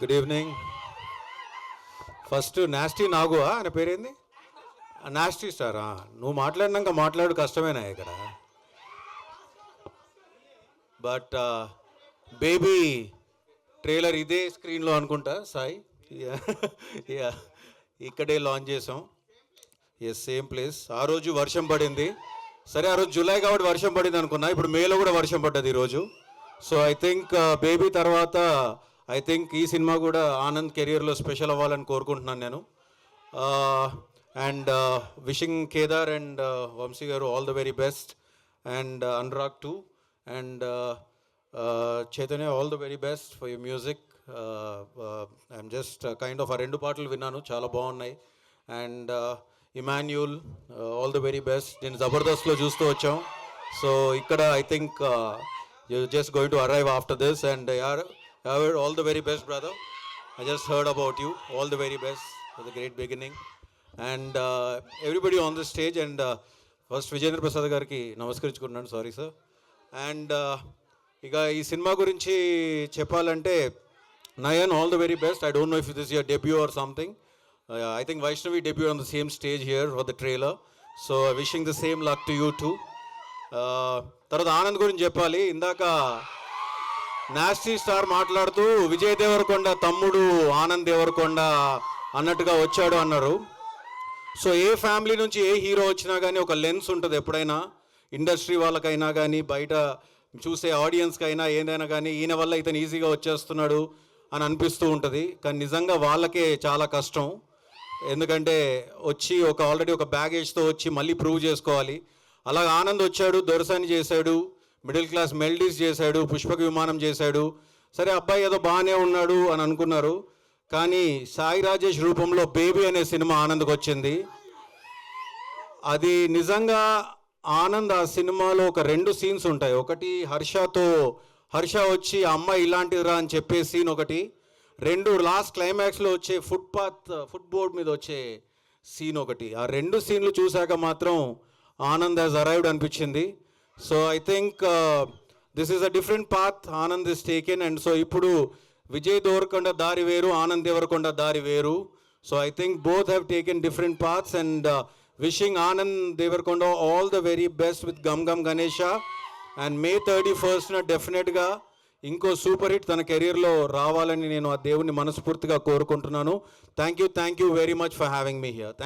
Good evening first నాస్టీ నాగువా ఆయన పేరేంది? Ah, నాస్టీ స్టారా ah. నువ్వు మాట్లాడినాక మాట్లాడు కష్టమేనా ఇక్కడ? బట్ బేబీ ట్రైలర్ ఇదే స్క్రీన్లో అనుకుంటా సాయి. యా ఇక్కడే లాంచ్ చేసాం. ఎస్ సేమ్ ప్లేస్ ఆ రోజు వర్షం పడింది. సరే ఆ రోజు జూలై కాబట్టి వర్షం పడింది అనుకున్నా. ఇప్పుడు మేలో కూడా వర్షం పడ్డది ఈరోజు సో ఐ థింక్ బేబీ తర్వాత ఐ థింక్ ఈ సినిమా కూడా ఆనంద్ కెరియర్లో స్పెషల్ అవ్వాలని కోరుకుంటున్నాను నేను. And wishing Kedar and Vamsi garu all the very best. And Anurag too. And Chaitanya all the very best for you music. I'm just kind of ఆ రెండు పాటలు విన్నాను చాలా బాగున్నాయి. And Emmanuel all the very best. నేను జబర్దస్త్లో చూస్తూ వచ్చాం. సో ఇక్కడ I think you just going to arrive after this and యార్ all the very best brother I just heard about you all the very best for the great beginning and everybody on the stage and first Vijendra Prasad గారికి నమస్కరించుకుంటున్నాను sorry sir and ఇక ఈ cinema గురించి చెప్పాలంటే Nayan all the very best I don't know if this your debut or something I think Vaishnavi debut on the same stage here for the trailer so wishing the same luck to you too తర్వాత ఆనంద్ గురించి చెప్పాలి. ఇందాక nasty star మాట్లాడుతూ విజయ్ దేవరకొండ తమ్ముడు ఆనంద్ దేవరకొండ అన్నట్టుగా వచ్చాడు అన్నారు. So ఏ family నుంచి ఏ హీరో వచ్చినా కానీ ఒక లెన్స్ ఉంటుంది ఎప్పుడైనా. ఇండస్ట్రీ వాళ్ళకైనా కానీ బయట చూసే ఆడియన్స్కైనా ఏదైనా కానీ ఈయన వల్ల ఇతను ఈజీగా వచ్చేస్తున్నాడు అని అనిపిస్తూ ఉంటుంది. కానీ నిజంగా వాళ్ళకే చాలా కష్టం. ఎందుకంటే వచ్చి ఒక ఆల్రెడీ ఒక బ్యాగేజ్తో వచ్చి మళ్ళీ ప్రూవ్ చేసుకోవాలి. అలాగ ఆనంద్ వచ్చాడు దొరసాని చేశాడు. మిడిల్ క్లాస్ మెల్డీస్ చేశాడు పుష్పక విమానం చేశాడు. సరే అబ్బాయి ఏదో బాగానే ఉన్నాడు అని అనుకున్నారు. కానీ సాయి రాజేష్ రూపంలో బేబీ అనే సినిమా ఆనంద్కి వచ్చింది. అది నిజంగా ఆనంద్ ఆ సినిమాలో ఒక రెండు సీన్స్ ఉంటాయి. ఒకటి హర్షతో హర్ష వచ్చి ఆ అమ్మాయి ఇలాంటిదిరా అని చెప్పే సీన్ ఒకటి. రెండు లాస్ట్ క్లైమాక్స్లో వచ్చే ఫుట్పాత్ ఫుట్ బోర్డ్ మీద వచ్చే సీన్ ఒకటి. ఆ రెండు సీన్లు చూశాక మాత్రం ఆనంద్ హాజ్ అరైవ్డ్ అనిపించింది. So I think this is a different path Anand is taken and so ఇప్పుడు విజయ్ దేవరకొండ దారి వేరు ఆనంద్ దేవరకొండ దారి వేరు. So I think both have taken different paths and wishing Anand Deverakonda all the very best with Gam Gam Ganesha and May thirty ఫస్ట్న డెఫినెట్గా ఇంకో super hit తన కెరీర్లో రావాలని నేను ఆ దేవుని మనస్ఫూర్తిగా కోరుకుంటున్నాను. Thank you thank you very much for having me here thank